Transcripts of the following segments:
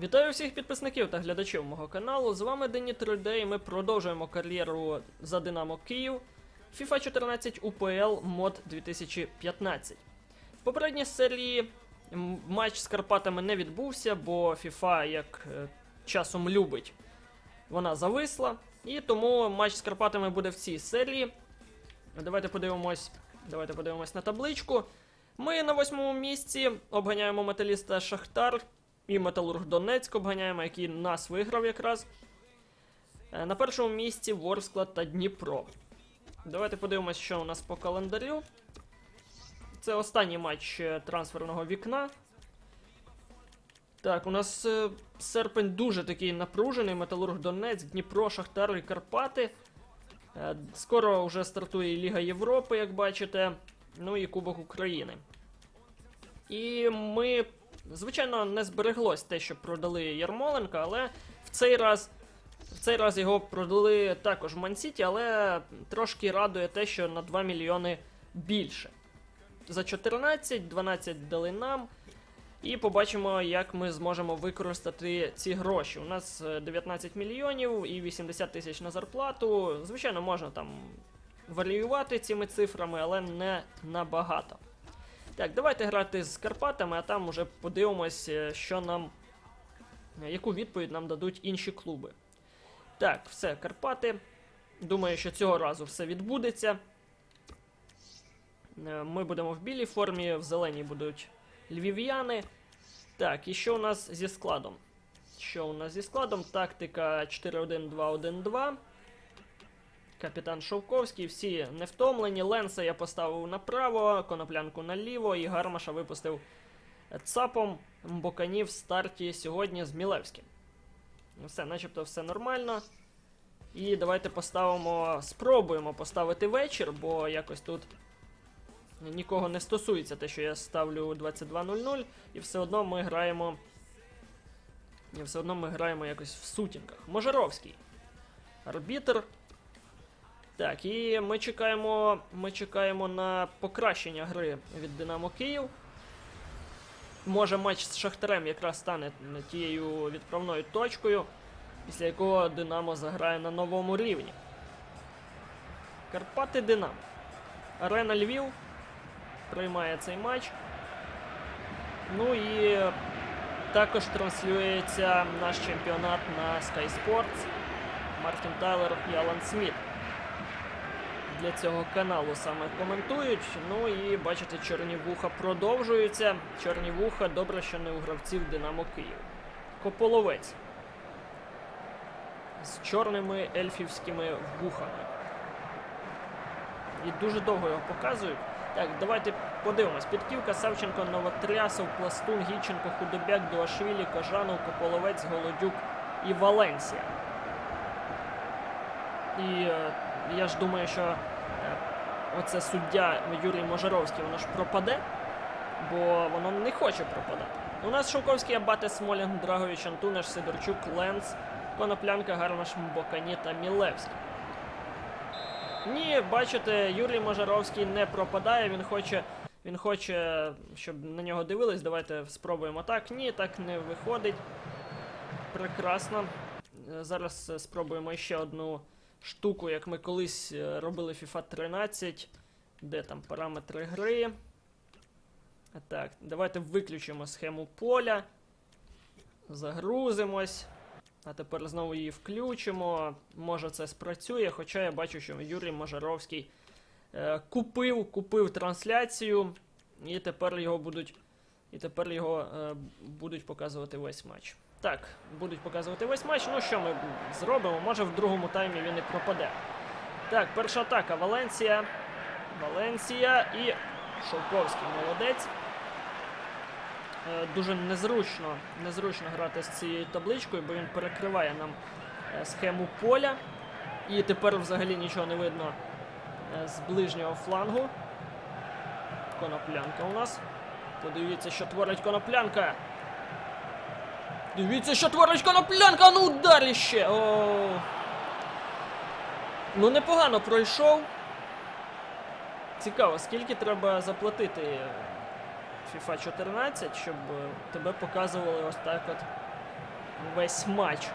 Вітаю всіх підписників та глядачів мого каналу. З вами Дені 3D і ми продовжуємо кар'єру за Динамо Київ. FIFA 14 UPL мод 2015. В попередній серії матч з Карпатами не відбувся, бо FIFA, як е, часом любить, вона зависла. І тому матч з Карпатами буде в цій серії. Давайте подивимось, давайте подивимось на табличку. Ми на восьмому місці обганяємо металіста Шахтар і Металург Донецьк обганяємо, який нас виграв якраз. Е, На першому місці Ворсклад та Дніпро. Давайте подивимось, що у нас по календарю. Це останній матч е, трансферного вікна. Так, у нас е, серпень дуже такий напружений. Металург Донецьк, Дніпро, Шахтар і Карпати. Скоро вже стартує Ліга Європи, як бачите. Ну і Кубок України. І ми, звичайно, не збереглось те, що продали Ярмоленка, але в цей раз. В цей раз його продали також в Мансіті, але трошки радує те, що на 2 мільйони більше. За 14, 12 дали нам. І побачимо, як ми зможемо використати ці гроші. У нас е, 19 мільйонів і 80 тисяч на зарплату. Звичайно, можна там варіювати цими цифрами, але не набагато. Так, давайте грати з Карпатами, а там уже подивимось, е, що нам. е, Яку відповідь нам дадуть інші клуби. Так, все, Карпати. Думаю, що цього разу все відбудеться. Е, Ми будемо в білій формі, в зеленій будуть львів'яни. Так, і що у нас зі складом? Що у нас зі складом? Тактика 4-1-2-1-2. Капітан Шовковський, всі не втомлені. Ленса я поставив направо, коноплянку наліво і Гармаша випустив цапом. Mbokani в старті сьогодні з Мілевським. Все, начебто все нормально. І давайте поставимо, спробуємо поставити вечір, бо якось тут нікого не стосується те, що я ставлю 22.00, і все одно ми граємо. І все одно ми граємо якось в сутінках. Можаровський. Арбітр. Так, і ми чекаємо, ми чекаємо на покращення гри від Динамо Київ. Може матч з Шахтарем якраз стане тією відправною точкою, після якого Динамо заграє на новому рівні. Карпати Динамо. Арена Львів приймає цей матч. Ну і також транслюється наш чемпіонат на Sky Sports. Мартін Тайлер і Алан Сміт для цього каналу саме коментують. Ну і бачите, чорні вуха продовжуються. Чорні вуха, добре, що не у гравців Динамо Київ. Кополовець. З чорними ельфівськими вухами. І дуже довго його показують. Так, давайте подивимось. Підківка, Савченко, Новотрясов, Пластун, Гіченко, Худобяк, Дуашвілі, Кожанов, Кополовець, Голодюк і Валенсія. І е, я ж думаю, що е, оце суддя Юрій Можаровський, воно ж пропаде, бо воно не хоче пропадати. У нас Шовковський, Абате, Смолінг, Драгович, Антунеш, Сидорчук, Ленц, Коноплянка, Гармаш, Mbokani та Мілевський. Ні, бачите, Юрій Можаровський не пропадає, він хоче. Він хоче, щоб на нього дивились. Давайте спробуємо так. Ні, так не виходить. Прекрасно. Е, Зараз спробуємо ще одну штуку, як ми колись е, робили FIFA 13. Де там параметри гри. Так, давайте виключимо схему поля. Загрузимось. А тепер знову її включимо. Може це спрацює, хоча я бачу, що Юрій Можаровський е, купив, купив трансляцію, і тепер його будуть. І тепер його е, будуть показувати весь матч. Так, будуть показувати весь матч. Ну що ми зробимо? Може в другому таймі він і пропаде. Так, перша атака. Валенсія. Валенсія і Шовковський молодець. Е, Дуже незручно, незручно грати з цією табличкою, бо він перекриває нам е, схему поля. І тепер взагалі нічого не видно е, з ближнього флангу. Коноплянка у нас. Подивіться, що творить коноплянка. Дивіться, що творить коноплянка, ну удар ще. О. Ну непогано пройшов. Цікаво, скільки треба заплатити FIFA 14, щоб е, тебе показували ось так от весь матч.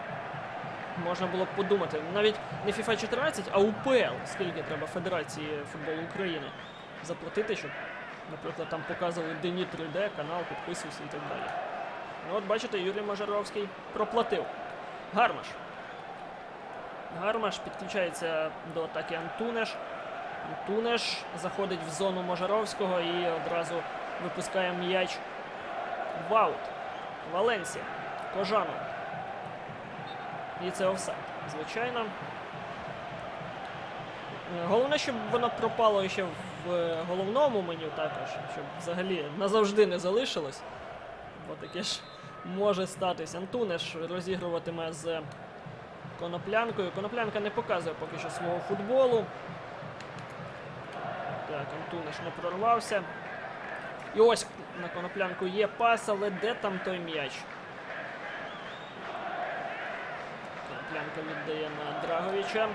Можна було б подумати. Навіть не FIFA 14, а УПЛ. Скільки треба Федерації футболу України заплатити, щоб, наприклад, там показували Дені 3D, канал, підписуйся і так далі. Ну от бачите, Юрій Мажаровський проплатив. Гармаш. Гармаш підключається до атаки Антунеш. Антунеш заходить в зону Можаровського і одразу випускає м'яч в аут. Валенсія. Кожану. І це офсайд, звичайно. Е, Головне, щоб воно пропало ще в головному меню також, щоб взагалі назавжди не залишилось. Бо таке ж може статись. Антунеш розігруватиме з коноплянкою. Коноплянка не показує поки що свого футболу. Так, Антунеш не прорвався. І ось на коноплянку є пас, але де там той м'яч? Коноплянка віддає на Драговича.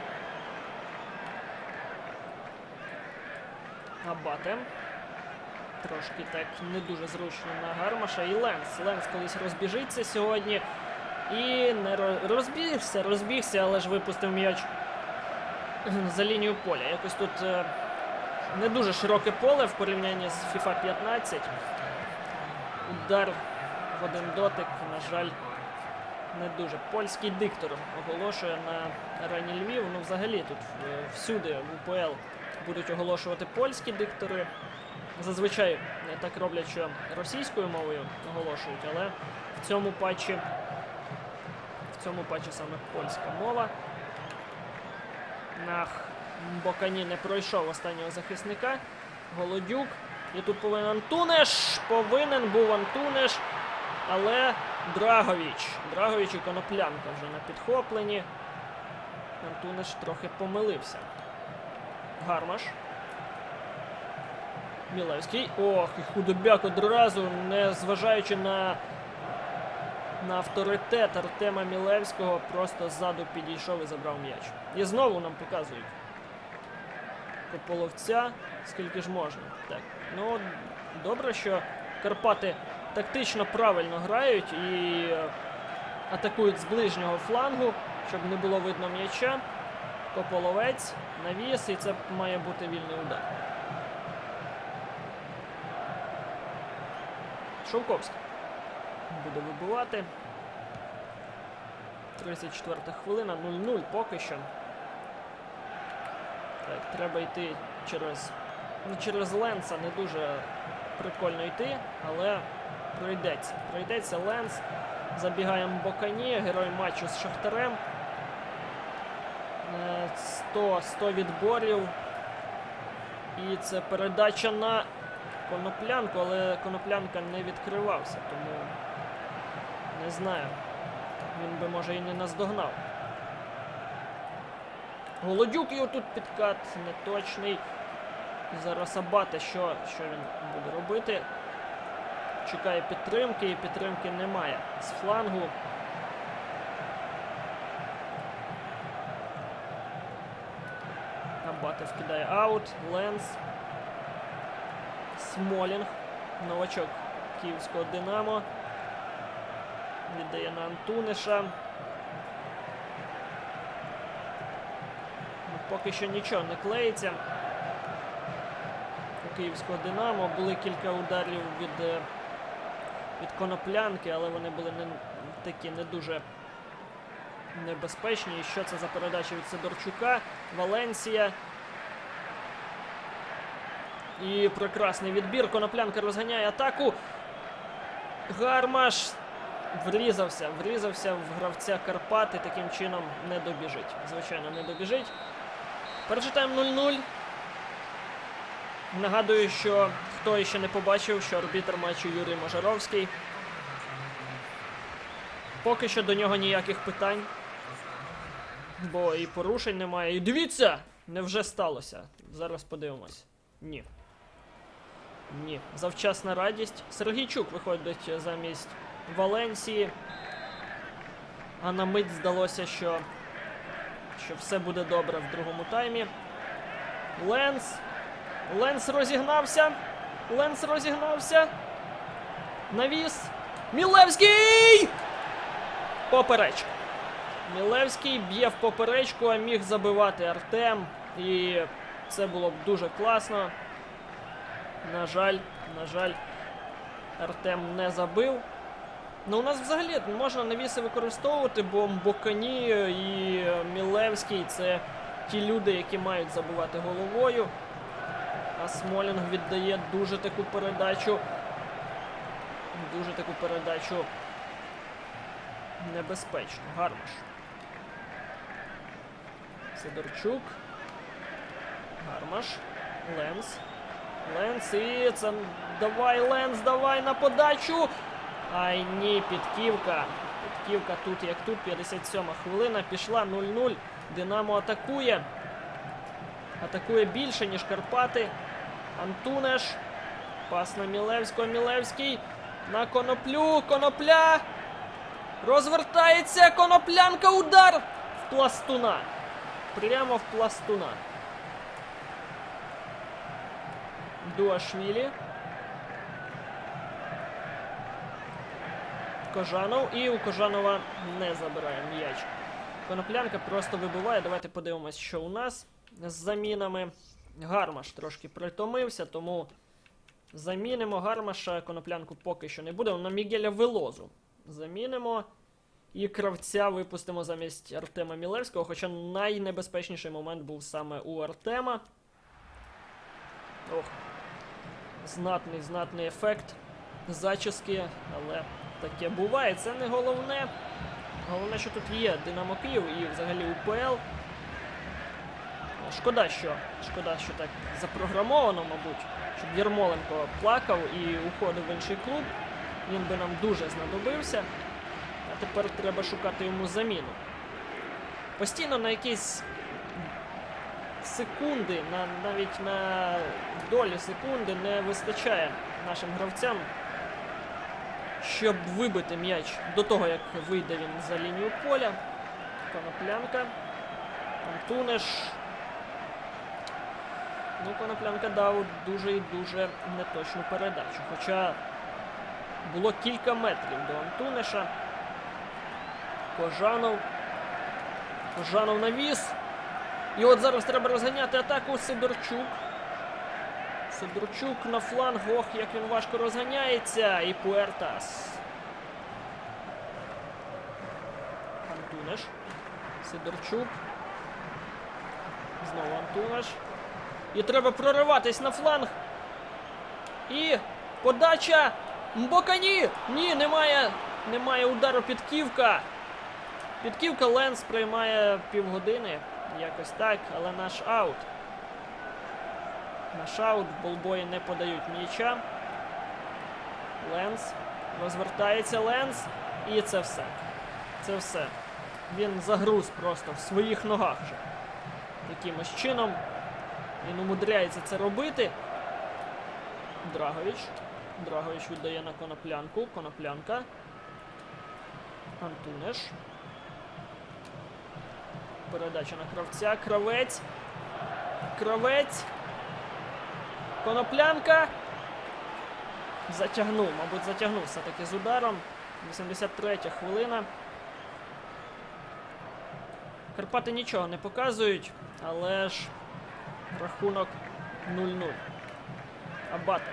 Абате. Трошки так не дуже зручно на Гармаша. І Ленс. Ленс колись розбіжиться сьогодні. І не розбігся, розбігся, але ж випустив м'яч за лінію поля. Якось тут е, не дуже широке поле в порівнянні з FIFA 15. Удар в один дотик, на жаль, не дуже. Польський диктор оголошує на арені Львів. Ну, взагалі тут е, всюди в УПЛ будуть оголошувати польські диктори. Зазвичай е, так роблять, що російською мовою оголошують, але в цьому патчі в цьому патчі саме польська мова. Нах Бокані не пройшов останнього захисника. Голодюк. І тут повинен Антунеш. Повинен був Антунеш. Але Драговіч. Драговіч і Коноплянка вже на підхопленні. Антунеш трохи помилився. Гармаш. Мілевський. Ох, і худобяк одразу, не зважаючи на, на авторитет Артема Мілевського, просто ззаду підійшов і забрав м'яч. І знову нам показують. Кополовця, скільки ж можна. Так. Ну, добре, що Карпати тактично правильно грають і е, атакують з ближнього флангу, щоб не було видно м'яча. Кополовець, навіс, і це має бути вільний удар. Шовковський буде вибивати. 34 хвилина, 0-0 поки що. Так, треба йти через. Ну, через Ленса не дуже прикольно йти, але пройдеться. Пройдеться Ленс. Забігаємо Бокані, герой матчу з Шахтарем. Е, 100, 100 відборів. І це передача на коноплянку, але коноплянка не відкривався, тому не знаю. Він би може і не наздогнав. Голодюк його тут підкат неточний. Зараз Абате, що, що він буде робити? Чекає підтримки, і підтримки немає з флангу. Абате вкидає аут. Ленс. Смолінг. Новачок київського Динамо. Віддає на Антуниша. Ну, Поки що нічого не клеїться. У київського Динамо були кілька ударів від, е, від коноплянки, але вони були не такі не дуже небезпечні. І що це за передача від Сидорчука? Валенсія. І прекрасний відбір. Коноплянка розганяє атаку. Гармаш врізався, врізався в гравця Карпати, таким чином не добіжить. Звичайно, не добіжить. Перший тайм 0-0. Нагадую, що хто ще не побачив, що арбітр матчу Юрій Мажаровський. Поки що до нього ніяких питань. Бо і порушень немає. І дивіться! Невже сталося? Зараз подивимось. Ні. Ні. Завчасна радість. Сергійчук виходить замість Валенсії. А на мить здалося, що, що все буде добре в другому таймі. Ленс. Ленс розігнався. Ленс розігнався. Навіс. Мілевський! Поперечка. Мілевський б'є в поперечку, а міг забивати Артем. І це було б дуже класно. На жаль, на жаль, Артем не забив. Ну, у нас взагалі можна навіси використовувати, бо Mbokani і Мілевський це ті люди, які мають забивати головою. А Смолінг віддає дуже таку передачу. Дуже таку передачу небезпечну. Гармаш. Сидорчук. Гармаш. Ленс. Ленс і це. Давай, Ленс, давай на подачу. Ай ні, підківка. Підківка тут як тут. 57 хвилина. Пішла 0-0. Динамо атакує. Атакує більше, ніж Карпати. Антунеш. Пас на Мілевського. Мілевський. На коноплю. Конопля. Розвертається. Коноплянка. Удар в пластуна. Прямо в пластуна. Дуашвілі. Кожанов. І у Кожанова не забирає м'яч. Коноплянка просто вибиває. Давайте подивимось, що у нас з замінами. Гармаш трошки притомився, тому замінимо Гармаша. Коноплянку поки що не буде. На Мігеля Велозу. Замінимо. І кравця випустимо замість Артема Мілевського. Хоча найнебезпечніший момент був саме у Артема. Ох. Знатний, знатний ефект зачіски, але таке буває. Це не головне. Головне, що тут є Динамо Київ і взагалі УПЛ. Шкода, що шкода, що так запрограмовано, мабуть, щоб Єрмоленко плакав і уходив в інший клуб. Він би нам дуже знадобився. А тепер треба шукати йому заміну. Постійно на якісь секунди, на, навіть на долі секунди не вистачає нашим гравцям, щоб вибити м'яч до того, як вийде він за лінію поля. Коноплянка. Антунеш. Ну, Коноплянка дав дуже і дуже неточну передачу. Хоча було кілька метрів до Антунеша. Кожанов. Кожанов навіс. І от зараз треба розганяти атаку Сидорчук. Сидорчук на фланг. Ох, як він важко розганяється. І Пуертас. Антунеш. Сидорчук. Знову Антунеш. І треба прориватись на фланг. І подача. Мбокані! Ні, немає. Немає удару підківка. Підківка Ленс приймає півгодини. Якось так, але наш аут. Наш аут, болбої не подають м'яча. Ленс. Розвертається Ленс. І це все. Це все. Він загруз просто в своїх ногах вже. Якимось чином. Він умудряється це робити. Драгович. Драгович віддає на коноплянку. Коноплянка. Антунеш. Передача на кравця. Кравець. Кравець. Коноплянка. Затягнув, мабуть, затягнув все-таки з ударом. 83 хвилина. Карпати нічого не показують, але ж рахунок 0-0. Абате.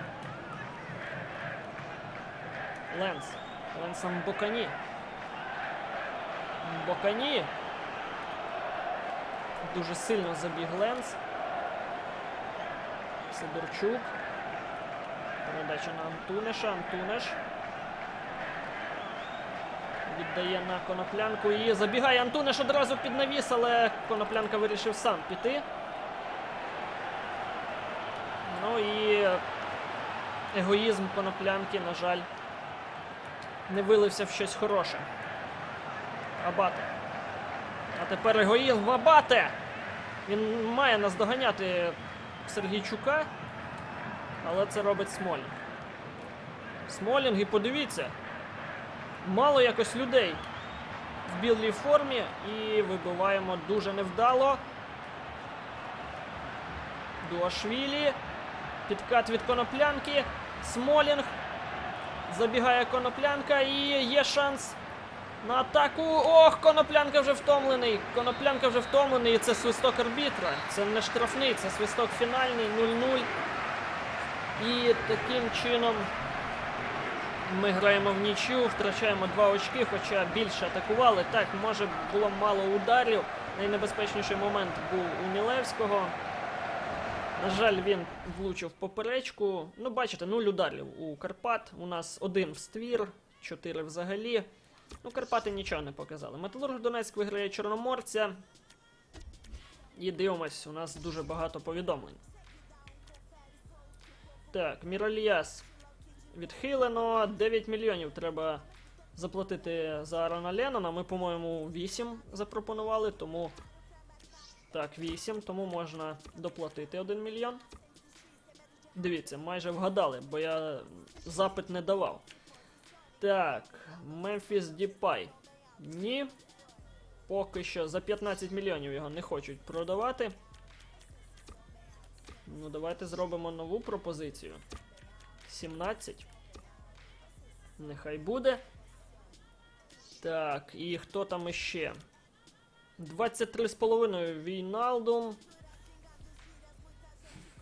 Ленс. Ленсом Бокані. Бокані. Дуже сильно забіг Ленс. Сидорчук. Передача на Антунеша. Антунеш. Віддає на коноплянку і забігає Антунеш одразу під навіс, але коноплянка вирішив сам піти. Ну і егоїзм коноплянки, на жаль, не вилився в щось хороше. Абате. А тепер егоїзм в Абате. Він має наздоганяти Сергійчука, але це робить Смолінг. Смолінг, і подивіться, мало якось людей в білій формі і вибиваємо дуже невдало. Дуашвілі. Підкат від коноплянки. Смолінг. Забігає коноплянка і є шанс На атаку! Ох, коноплянка вже втомлений! Коноплянка вже втомлений, і це свисток арбітра. Це не штрафний, це свисток фінальний 0-0. І таким чином ми граємо в нічю, втрачаємо два очки, хоча більше атакували. Так, може було мало ударів. Найнебезпечніший момент був у Мілевського. На жаль, він влучив поперечку. Ну, бачите, нуль ударів у Карпат. У нас один в ствір, чотири взагалі. Ну, Карпати нічого не показали. Металург Донецьк виграє Чорноморця. І дивимось, у нас дуже багато повідомлень. Так, Міральяс відхилено. 9 мільйонів треба заплатити за Арона Леннона. Ми, по-моєму, 8 запропонували, тому. Так, 8, тому можна доплатити 1 мільйон. Дивіться, майже вгадали, бо я запит не давав. Так, Мемфіс Діпай. Ні. Поки що за 15 мільйонів його не хочуть продавати. Ну, давайте зробимо нову пропозицію. 17. Нехай буде. Так, і хто там іще? 23,5 Війналдум.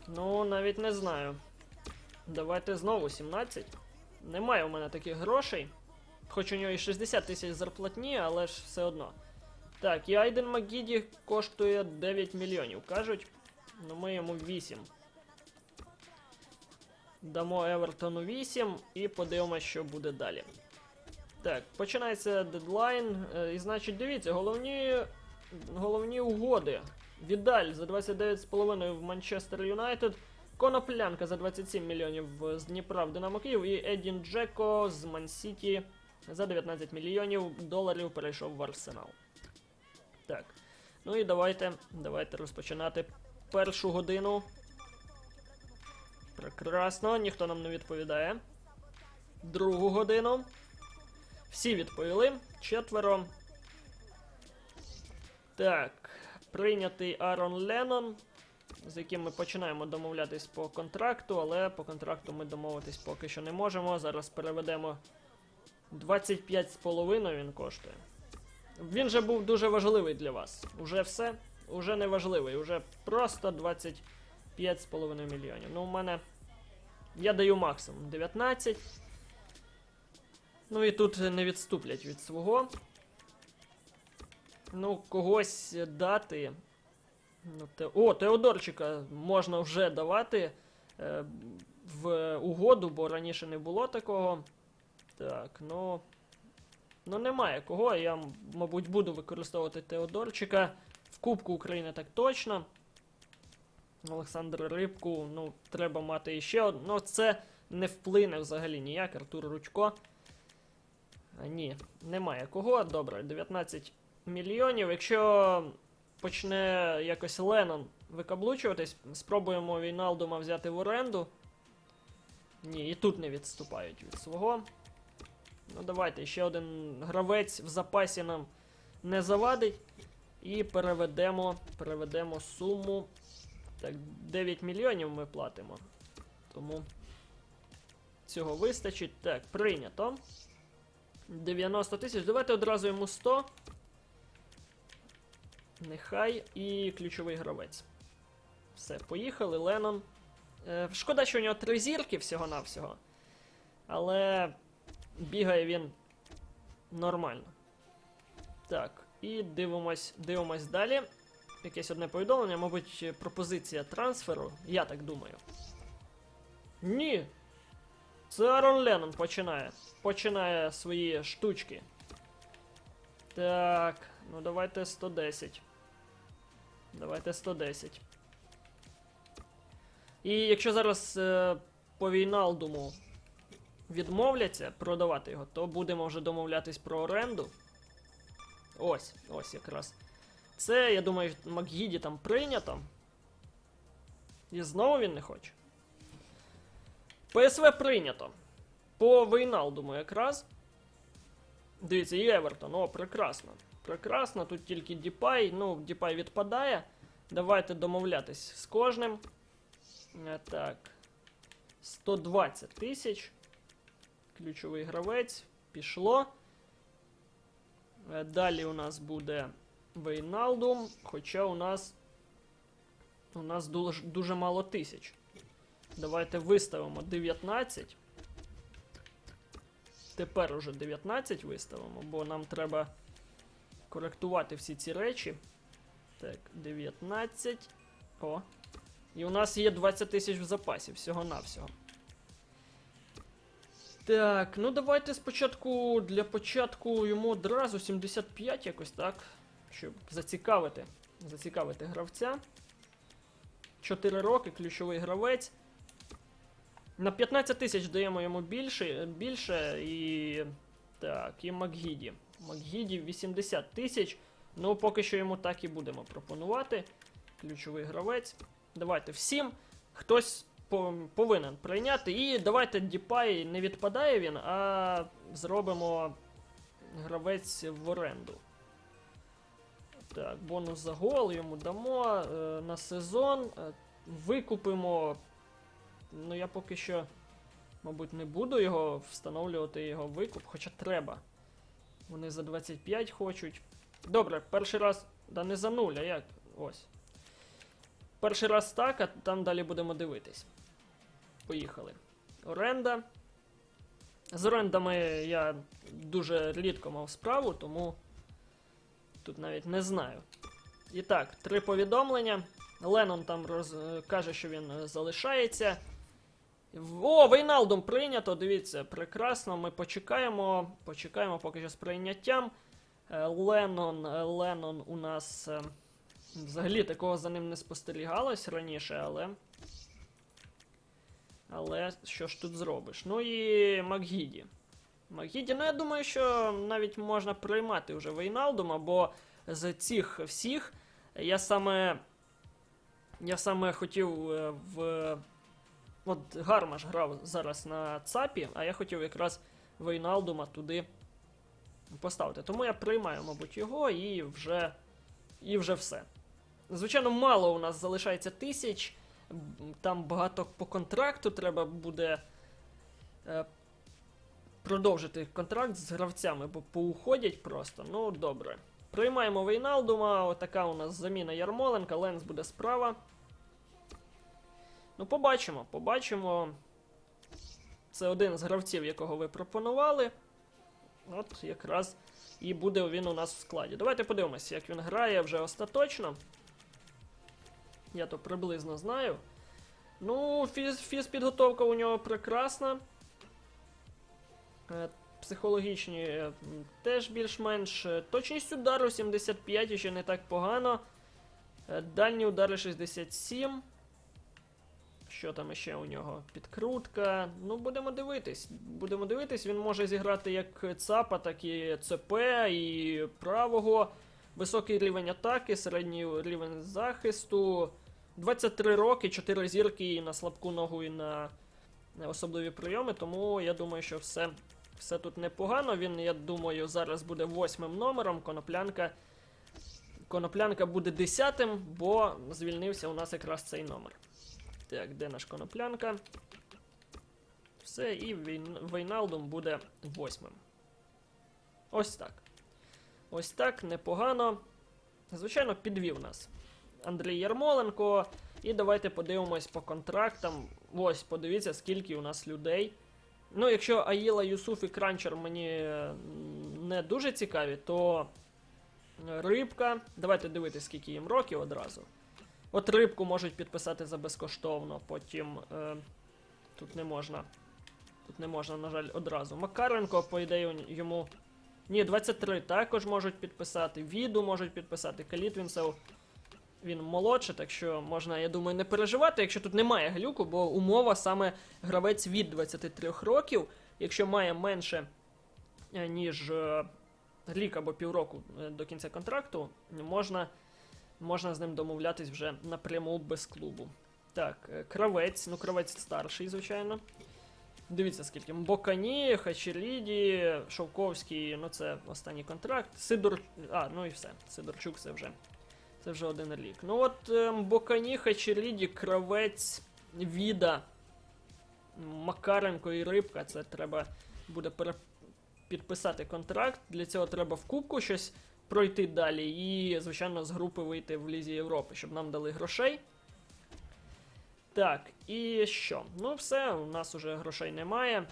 Ну, навіть не знаю. Давайте знову 17. Немає у мене таких грошей. Хоч у нього і 60 тисяч зарплатні, але ж все одно. Так, і Айден Магіді коштує 9 мільйонів, кажуть. Ну ми йому 8. Дамо Евертону 8 і подивимося, що буде далі. Так, починається дедлайн. е, І значить, дивіться, головні, головні угоди. Відаль за 29,5 в Манчестер Юнайтед. Коноплянка за 27 мільйонів з Дніпра в Динамо Київ. І Едін Джеко з Мансіті за 19 мільйонів доларів перейшов в Арсенал. Так. Ну і давайте, давайте розпочинати першу годину. Прекрасно, ніхто нам не відповідає. Другу годину. Всі відповіли. Четверо. Так. Прийнятий Арон Леннон, з яким ми починаємо домовлятись по контракту, але по контракту ми домовитись поки що не можемо. Зараз переведемо 25,5 він коштує. Він же був дуже важливий для вас. Уже все. Уже не важливий, уже просто 25,5 мільйонів. Ну, у мене. Я даю максимум 19. Ну і тут не відступлять від свого. Ну, когось дати. Ну. О, Теодорчика можна вже давати е, в угоду, бо раніше не було такого. Так, ну. Ну, немає кого. Я, мабуть, буду використовувати Теодорчика. В Кубку України так точно. Олександр Рибку, ну, треба мати іще одну. Ну, це не вплине взагалі ніяк. Артур Ручко. А, ні, немає кого. Добре, 19 мільйонів. Якщо почне якось Леннон викаблучуватись, спробуємо Війналдума взяти в оренду. Ні, і тут не відступають від свого. Ну, давайте, ще один гравець в запасі нам не завадить. І переведемо, переведемо суму. Так, 9 мільйонів ми платимо. Тому цього вистачить. Так, прийнято. 90 тисяч. Давайте одразу йому 100. Нехай і ключовий гравець. Все, поїхали, Леннон. Е, шкода, що у нього три зірки всього-навсього. Але бігає він нормально. Так, і дивимось, дивимось далі. Якесь одне повідомлення, мабуть, пропозиція трансферу. Я так думаю. Ні. Це Арон Леннон починає. Починає свої штучки. Так, ну давайте 110. Давайте 110. І якщо зараз е, по Війналдуму відмовляться продавати його, то будемо вже домовлятись про оренду. Ось, ось якраз. Це, я думаю, Макгіді там прийнято. І знову він не хоче. ПСВ прийнято. По Вейналдуму якраз. Дивіться, і Евертон. О, прекрасно. Прекрасно. Тут тільки Діпай. Ну, Діпай відпадає. Давайте домовлятись з кожним. Е, Так. 120 тисяч. Ключовий гравець. Пішло. Е, Далі у нас буде Вейналдум, хоча у нас. У нас дуже, дуже мало тисяч. Давайте виставимо 19. Тепер уже 19 виставимо, бо нам треба коректувати всі ці речі. Так, 19. О. І у нас є 20 тисяч в запасі, всього-навсього. Так, ну давайте спочатку для початку йому одразу 75 якось так. Щоб зацікавити. Зацікавити гравця. 4 роки, ключовий гравець. На 15 тисяч даємо йому більше, більше і. Так, і Макгіді. Макгіді 80 тисяч. Ну, поки що йому так і будемо пропонувати. Ключовий гравець. Давайте всім. Хтось по- повинен прийняти. І давайте Діпай не відпадає він, а зробимо гравець в оренду. Так, бонус за гол йому дамо е, на сезон. Е, викупимо. Ну, я поки що, мабуть, не буду його встановлювати його викуп, хоча треба. Вони за 25 хочуть. Добре, перший раз. Да не за нуль, а як? Ось. Перший раз так, а там далі будемо дивитись. Поїхали. Оренда. З орендами я дуже рідко мав справу, тому тут навіть не знаю. І так, три повідомлення. Леннон там роз... е, каже, що він е, залишається. О, Вейналдум прийнято. Дивіться, прекрасно. Ми почекаємо. Почекаємо поки що з прийняттям. Е, Леннон, е, Леннон у нас. е, Взагалі такого за ним не спостерігалось раніше, але. Але що ж тут зробиш? Ну і Макгіді. Макгіді, ну я думаю, що навіть можна приймати вже Вейналдума, бо з цих всіх я саме. Я саме хотів в. От Гармаш грав зараз на ЦАПі, а я хотів якраз Вейналдума туди поставити. Тому я приймаю, мабуть, його і вже. І вже все. Звичайно, мало у нас залишається тисяч. Там багато по контракту треба буде е, продовжити контракт з гравцями, бо поуходять просто. Ну, добре. Приймаємо Вейналдума, отака у нас заміна Ярмоленка, Ленс буде справа. Ну, побачимо, побачимо. Це один з гравців, якого ви пропонували. От якраз і буде він у нас в складі. Давайте подивимося, як він грає вже остаточно. Я то приблизно знаю. Ну, фіз, фізпідготовка у нього прекрасна. Е, Психологічні е, теж більш-менш. Е, Точність удару 75 ще не так погано. Дальні удари 67. Що там ще у нього? Підкрутка. Ну, будемо дивитись. Будемо дивитись, він може зіграти як ЦАПа, так і ЦП, і правого. Високий рівень атаки, середній рівень захисту. 23 роки, 4 зірки і на слабку ногу, і на особливі прийоми. Тому я думаю, що все, все тут непогано. Він, я думаю, зараз буде восьмим номером. Коноплянка. Коноплянка буде десятим, бо звільнився у нас якраз цей номер. Так, де наш коноплянка? Все, і Вейналдум буде восьмим. Ось так. Ось так, непогано. Звичайно, підвів нас Андрій Ярмоленко. І давайте подивимось по контрактам. Ось, подивіться, скільки у нас людей. Ну, якщо Аїла, Юсуф і Кранчер мені е, не дуже цікаві, то Рибка. Давайте дивитися, скільки їм років одразу. От рибку можуть підписати за безкоштовно, потім е, тут не можна. Тут не можна, на жаль, одразу. Макаренко, по ідеї, йому. Ні, 23 також можуть підписати. Віду можуть підписати. Калітвінцев. Він молодший, так що можна, я думаю, не переживати, якщо тут немає глюку, бо умова саме гравець від 23 років. Якщо має менше, е, ніж е, рік або півроку е, до кінця контракту, можна, можна з ним домовлятись вже напряму без клубу. Так, е, кравець, ну кравець старший, звичайно. Дивіться, скільки. Бокані, Хачеріді, Шовковський, ну це останній контракт. Сидор. А, ну і все. Сидорчук це вже. Це вже один рік. Ну от е, Бокані, Хачеріді, Кравець, Віда, Макаренко і Рибка. Це треба буде пере... підписати контракт. Для цього треба в кубку щось пройти далі. І, звичайно, з групи вийти в Лізі Європи, щоб нам дали грошей. Так, і що? Ну, все, у нас уже грошей немає.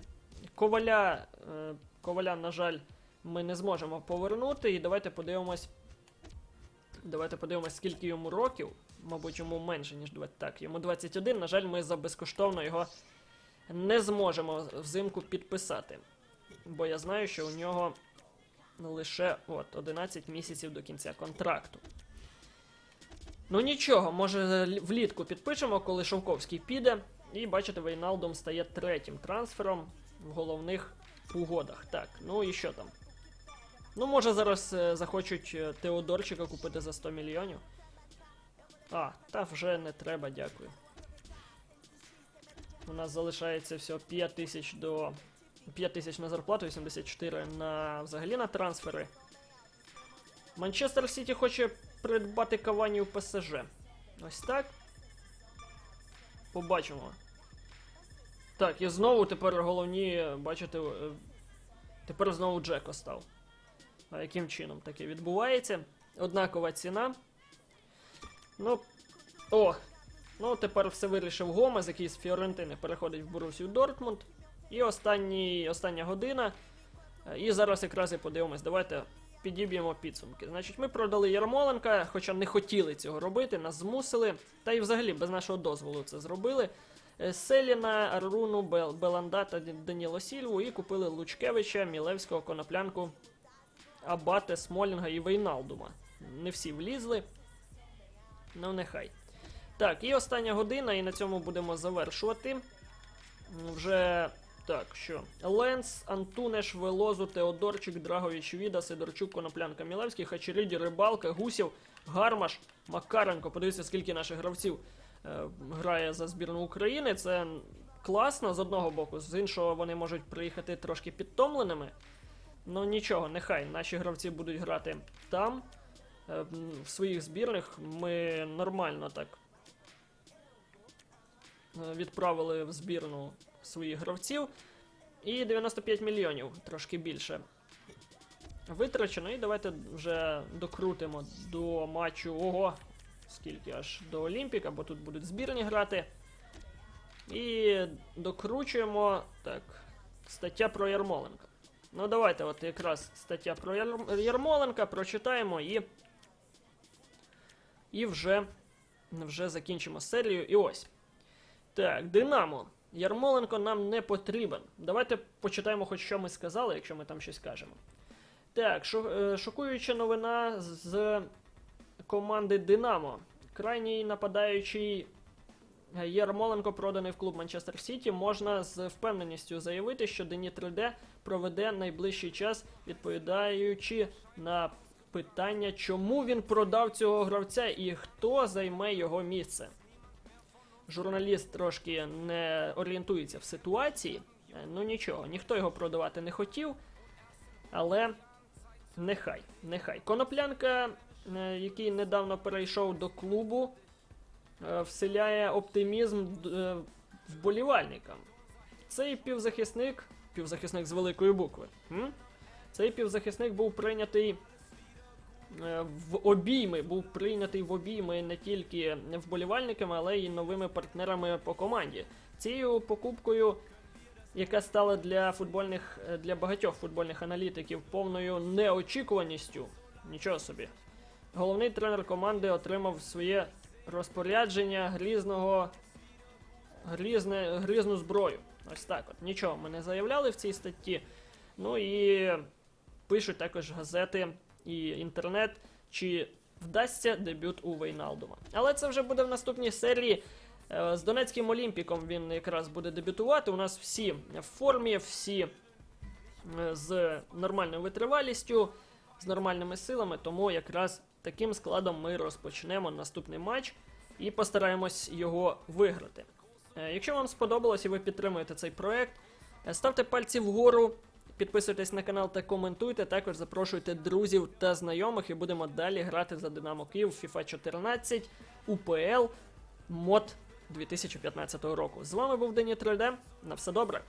Коваля, е, коваля, на жаль, ми не зможемо повернути. І давайте подивимось. Давайте подивимось, скільки йому років. Мабуть, йому менше, ніж 20. Так, йому 21. На жаль, ми за безкоштовно його не зможемо взимку підписати. Бо я знаю, що у нього лише от, 11 місяців до кінця контракту. Ну нічого, може влітку підпишемо, коли Шовковський піде. І бачите, Вейналдом стає третім трансфером в головних угодах. Так, ну і що там? Ну, може, зараз е, захочуть е, Теодорчика купити за 100 мільйонів. А, та вже не треба, дякую. У нас залишається всього 5 тисяч до. 5 тисяч на зарплату, 84 на взагалі на трансфери. Манчестер Сіті хоче придбати Кавані у ПСЖ. Ось так. Побачимо. Так, і знову тепер головні, бачите, е, тепер знову Джеко став. А яким чином таке відбувається? Однакова ціна. Ну. О! Ну, тепер все вирішив Гомес, який з Фіорентини переходить в Борусію Дортмунд. І останній, остання година. Е, І зараз якраз і подивимось. Давайте підіб'ємо підсумки. Значить, ми продали Ярмоленка, хоча не хотіли цього робити, нас змусили. Та й взагалі без нашого дозволу це зробили. Е, Селіна, Аруну, Бел, Беланда та Даніло Сільву і купили Лучкевича, Мілевського, Коноплянку, Абате, Смолінга і Вейналдума. Не всі влізли. Ну, нехай. Так, і остання година, і на цьому будемо завершувати. Вже так, що? Ленс, Антунеш, Велозу, Теодорчик, Драгович, Віда, Сидорчук, Коноплянка, Мілевський, Хачериді, Рибалка, Гусів, Гармаш, Макаренко. Подивіться, скільки наших гравців е, грає за збірну України. Це класно з одного боку, з іншого вони можуть приїхати трошки підтомленими. Ну нічого, нехай наші гравці будуть грати там. Е, В своїх збірних ми нормально так е, відправили в збірну своїх гравців. І 95 мільйонів, трошки більше. Витрачено. І давайте вже докрутимо до матчу. Ого! Скільки аж до Олімпіка, бо тут будуть збірні грати. І докручуємо. Так, стаття про Ярмоленка. Ну, давайте, от якраз стаття про Яр- Ярмоленка прочитаємо і. І вже, вже закінчимо серію. І ось. Так, Динамо. Ярмоленко нам не потрібен. Давайте почитаємо, хоч що ми сказали, якщо ми там щось кажемо. Так, е, шокуюча новина з команди Динамо. Крайній нападаючий е, Ярмоленко проданий в клуб Манчестер Сіті. Можна з впевненістю заявити, що Дені 3D проведе найближчий час, відповідаючи на питання, чому він продав цього гравця і хто займе його місце. Журналіст трошки не орієнтується в ситуації. Е, Ну нічого, ніхто його продавати не хотів. Але нехай, нехай. Коноплянка, е, який недавно перейшов до клубу, е, вселяє оптимізм вболівальникам. Цей півзахисник, півзахисник з великої букви. Цей півзахисник був прийнятий в обійми, був прийнятий в обійми не тільки вболівальниками, але й новими партнерами по команді. Цією покупкою, яка стала для футбольних е, для багатьох футбольних аналітиків повною неочікуваністю. Нічого собі. Головний тренер команди отримав своє розпорядження грізного грізне, грізну зброю. Ось так от. Нічого ми не заявляли в цій статті. Ну і пишуть також газети і інтернет, чи вдасться дебют у Вейналдума. Але це вже буде в наступній серії. Е, З Донецьким Олімпіком він якраз буде дебютувати. У нас всі в формі, всі е, з нормальною витривалістю, з нормальними силами, тому якраз таким складом ми розпочнемо наступний матч і постараємось його виграти. Е, Якщо вам сподобалось і ви підтримуєте цей проект, ставте пальці вгору, підписуйтесь на канал та коментуйте. Також запрошуйте друзів та знайомих і будемо далі грати за Динамо Київ FIFA 14, УПЛ, мод 2015 року. З вами був Дені 3D. На все добре.